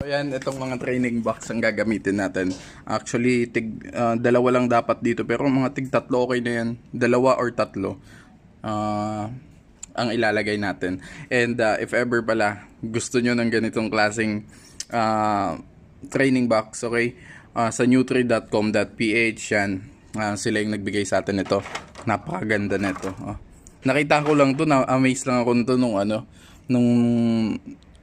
So yan, itong mga training box ang gagamitin natin. Actually, tig, ah, dalawa lang dapat dito. Pero mga tig tatlo okay na yan. Dalawa or tatlo. ah, ang ilalagay natin. And ah, if ever pala, gusto nyo ng ganitong klaseng ah, training box, okay? Ah, sa nutri.com.ph yan. Ah, sila yung nagbigay sa atin ito. Napakaganda nito. Oh. Nakita ko lang to, na-amaze lang ako nito nung ano, nung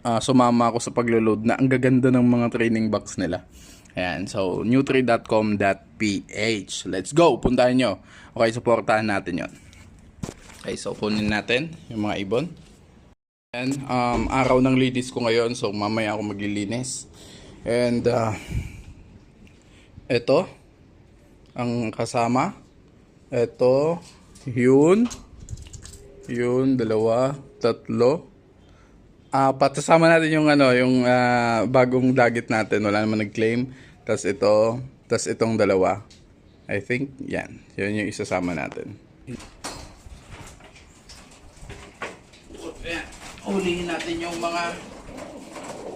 ah, sumama ako sa paglo-load na ang gaganda ng mga training box nila. Ayan, so nutri.com.ph. Let's go, puntahan nyo. Okay, supportahan natin yon. Okay, so kunin natin yung mga ibon. And um, araw ng linis ko ngayon, so mamaya ako maglilinis. And uh, ito, ang kasama. Ito, yun. Yun, dalawa, tatlo, apat. Kasama natin yung ano, yung ah, bagong dagit natin. Wala naman nag-claim. Tapos ito, tapos itong dalawa. I think, yan. Yun yung isasama natin. Ulihin natin yung mga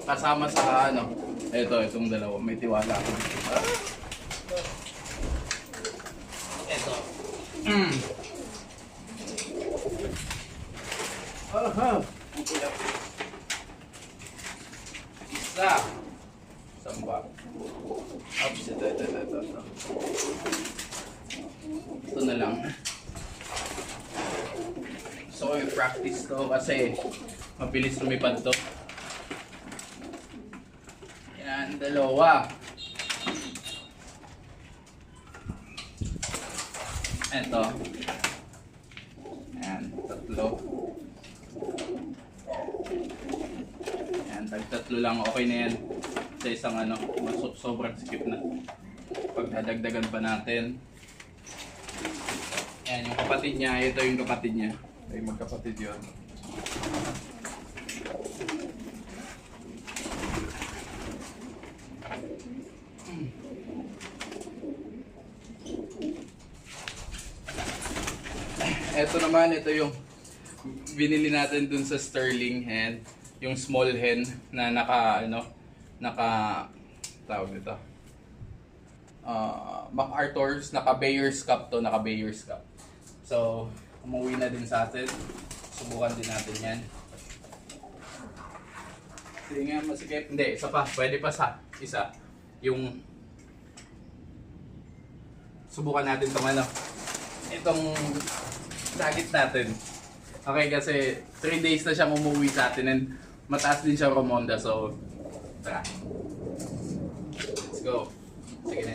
kasama sa ano. Ito, itong dalawa. May tiwala ako. Ito. Mm. Aha. Isa. Samba. Oops, ito, ito, ito, ito, ito. Na lang. So, yung practice to kasi mabilis lumipad to. Yan, dalawa. Ito. Yan, tatlo. Yan, tag tatlo lang, okay na yan. Sa isang ano, mas sobrang skip na. Pagdadagdagan pa natin. Yan, yung kapatid niya, ito yung kapatid niya. Ito yung magkapatid yun. Ito naman, ito yung binili natin dun sa Sterling hen, yung small hen na naka ano, naka tawag nito. Uh, MacArthur's naka Bayer's Cup to, naka Bayer's Cup. So, umuwi na din sa atin. Subukan din natin 'yan. Sige nga, masikip. Hindi, isa pa. Pwede pa sa isa. Yung subukan natin itong ano. Itong dagit natin. Okay, kasi 3 days na siyang umuwi sa atin and mataas din siya Romonda. So, tara. Let's go. Sige na.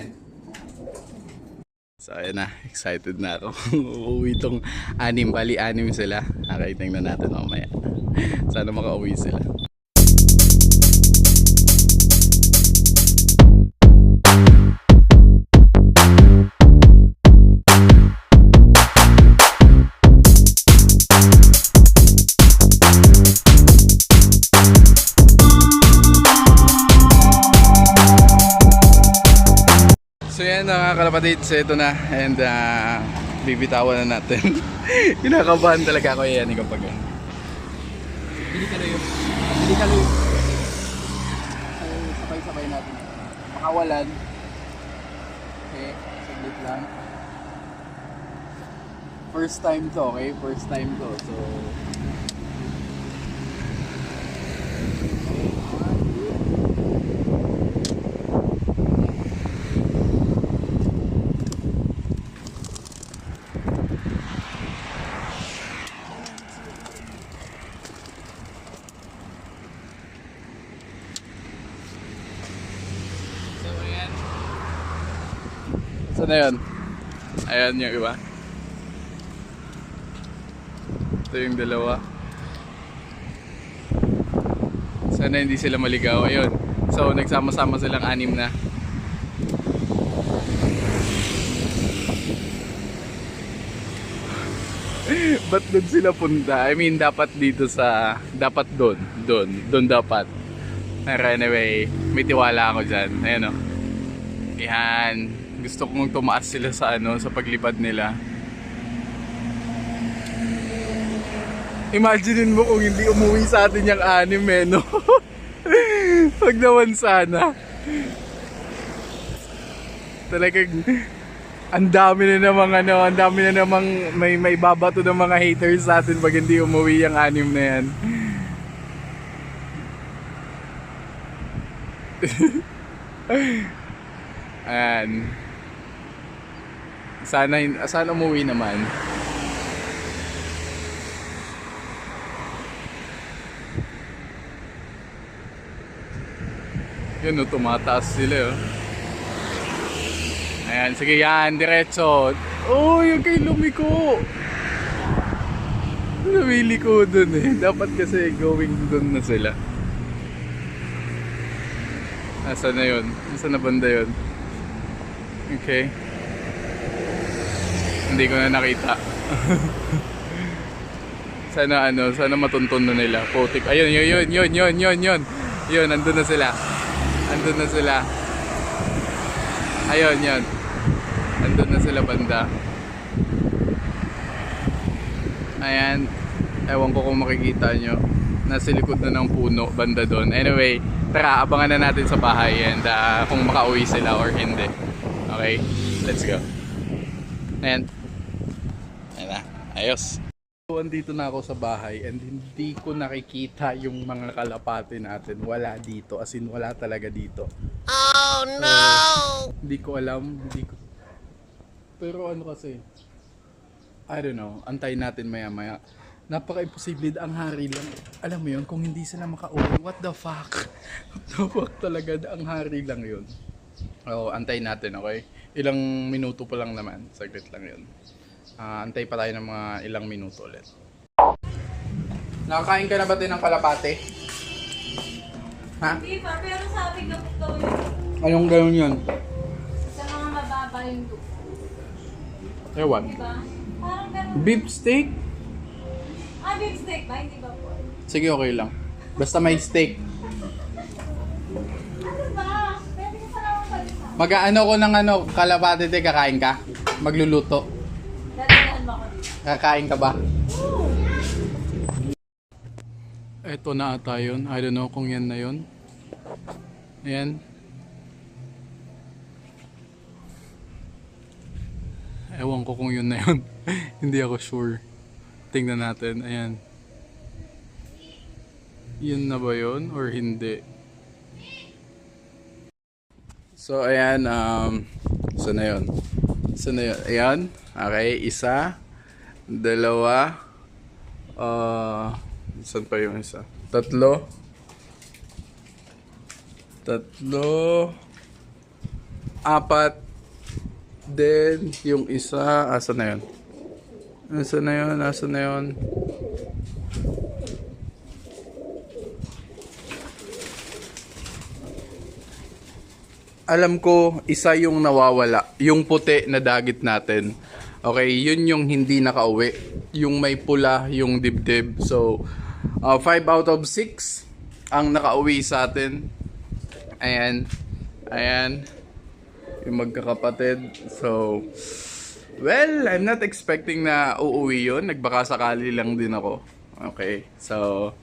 So, ayan na. Excited na ako. Uuwi tong anim. Bali, anim sila. Okay, tingnan natin mamaya. Sana makauwi sila. So yan mga kalapatid, so ito na and uh, bibitawan na natin. Kinakabahan talaga ako yan kapag Bili ka yun. Bili ka yun. So sabay-sabay natin. Makawalan. Okay, saglit lang. First time to, okay? First time to. So, ayan. Na yun? Ayan yung iba. Ito yung dalawa. Sana hindi sila maligaw. Ayun. So, nagsama-sama silang anim na. Ba't doon sila punta? I mean, dapat dito sa... Dapat doon. Doon. Doon dapat. Pero anyway, may tiwala ako dyan. Ayan o. Yan. Gusto kong tumaas sila sa ano, sa paglipad nila. Imaginein mo kung hindi umuwi sa atin yung anime, no? Wag naman sana. Talagang ang dami na namang ano, ang dami na namang may may babato ng mga haters sa atin pag hindi umuwi yung anim na yan. Ayan. Sana, sana umuwi naman. Yun, oh, tumataas sila, oh. Ayan, sige yan, diretso. Oh, yung kay lumiko. Lumiliko dun eh. Dapat kasi going dun na sila. Nasaan na yun? Nasaan na banda yun? Okay. Hindi ko na nakita. sana ano, sana matuntun na nila. Putik. Ayun, yun, yun, yun, yun, yun, yun. Yun, andun na sila. Andun na sila. Ayun, yun. Andun na sila banda. Ayan. Ewan ko kung makikita nyo. Nasa likod na ng puno, banda doon. Anyway, tara, abangan na natin sa bahay and ah, kung makauwi sila or hindi. Okay? Let's go. Ayan. Ayos. So, andito na ako sa bahay and hindi ko nakikita yung mga kalapate natin. Wala dito. As in, wala talaga dito. Oh no! Hindi ko alam, hindi ko. Pero ano kasi, I don't know, antayin natin maya maya. Napaka-imposible, ang hari lang. Alam mo yun, kung hindi sila makauwi, what the fuck? What the fuck talaga, ang hari lang yun. Oo, antayin natin, okay? Ilang minuto pa lang naman, saglit lang yun. Ah, antay pa tayo ng mga ilang minuto ulit. Nakakain ka na ba din ng kalapate? Ha? Di ba? Pero sabi ko daw yun, Anong gano'n yun? sa mga mababa yung dugo. Ewan. Parang ganun. Beef steak? Ah, beef steak ba? Hindi ba po? Sige, okay lang. Basta may steak. Ano ba? Pwede ko pa salita. Mag-ano ko ng ano, kalapate te, kakain ka? Magluluto. Kakain ka ba? Eto na ata yun. I don't know kung yan na yun. Ayan. Ewan ko kung yun na yun. Hindi ako sure. Tingnan natin. Ayan. Yun na ba yun or hindi? So, ayan. Um, so na yun. So na yun. Ayan. Okay. Isa. Dalawa. Uh, saan pa yung isa? Tatlo. Tatlo. Apat. Then, yung isa. Asa na yun? Asa na yun? Asa na yun? alam ko isa yung nawawala, yung puti na dagit natin. Okay, yun yung hindi nakauwi. Yung may pula, yung dibdib. So, 5 out of 6 ang nakauwi sa atin. Ayan. Ayan. Yung magkakapatid. So, well, I'm not expecting na uuwi yun. Nagbaka sakali lang din ako. Okay. So,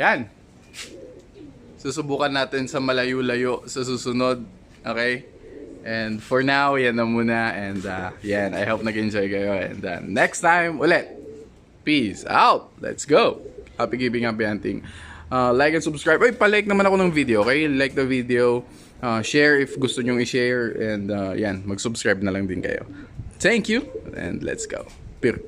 yan susubukan natin sa malayo-layo sa susunod. Okay? And for now, yan na muna. And uh, yan, I hope nag-enjoy kayo. And uh, next time ulit. Peace out. Let's go. Happy giving, happy hunting. Uh, like and subscribe. Ay, palike naman ako ng video. Okay? Like the video. Uh, share if gusto nyong i-share. And uh, yan, mag-subscribe na lang din kayo. Thank you. And let's go. Peer.